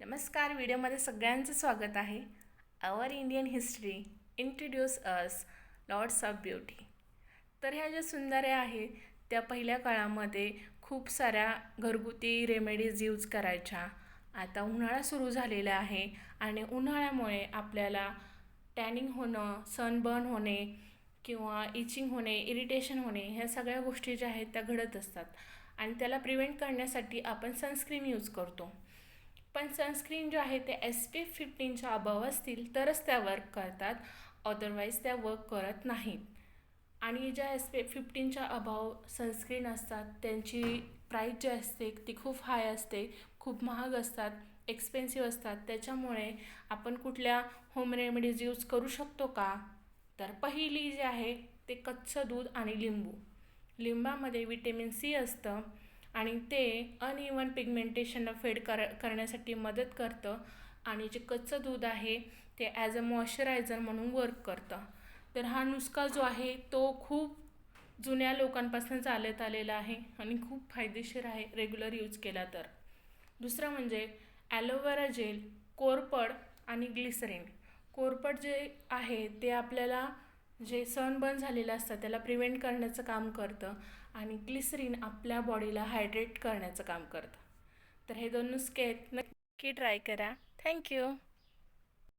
नमस्कार व्हिडिओमध्ये सगळ्यांचं स्वागत आहे. Our Indian history introduce us lords of beauty तर ह्या ज्या सुंदऱ्या आहेत त्या पहिल्या काळामध्ये खूप साऱ्या घरगुती रेमेडीज यूज करायच्या. आता उन्हाळा सुरू झालेला आहे आणि उन्हाळ्यामुळे आपल्याला टॅनिंग होणं सनबर्न होणे किंवा इचिंग होणे इरिटेशन होणे ह्या सगळ्या गोष्टी ज्या आहेत त्या घडत असतात. आणि त्याला प्रिव्हेंट करण्यासाठी आपण सनस्क्रीन यूज करतो. पण सनस्क्रीन जे आहे ते एस पी एफ फिफ्टीनच्या अभाव असतील तरच त्या वर्क करतात. अदरवाईज त्या वर्क करत नाहीत. आणि ज्या एस पी एफ फिफ्टीनच्या अभाव सनस्क्रीन असतात त्यांची प्राईस जी असते ती खूप हाय असते खूप महाग असतात एक्सपेन्सिव्ह असतात. त्याच्यामुळे आपण कुठल्या होम रेमेडीज यूज करू शकतो का? तर पहिली जी आहे ते कच्चं दूध आणि लिंबू. लिंबामध्ये विटॅमिन सी असतं. आणि ते अनइवन पिगमेंटेशनला फेड कर करण्यासाठी मदत करतं. आणि जे कच्चं दूध आहे ते ॲज अ मॉइश्चरायझर म्हणून वर्क करतं. तर हा नुसका जो आहे तो खूप जुन्या लोकांपासून चालत आलेला आहे आणि खूप फायदेशीर आहे रेग्युलर यूज केला तर. दुसरं म्हणजे ॲलोवेरा जेल कोरपड आणि ग्लिसरीन कोरपड जे आहे ते आपल्याला जे सनबर्न झालेलं असतं त्याला प्रिव्हेंट करण्याचं काम करतं आणि ग्लिसरीन आपल्या बॉडीला हायड्रेट करण्याचं काम करतं. तर हे दोन नुसके आहेत. नक्की ट्राय करा. थँक्यू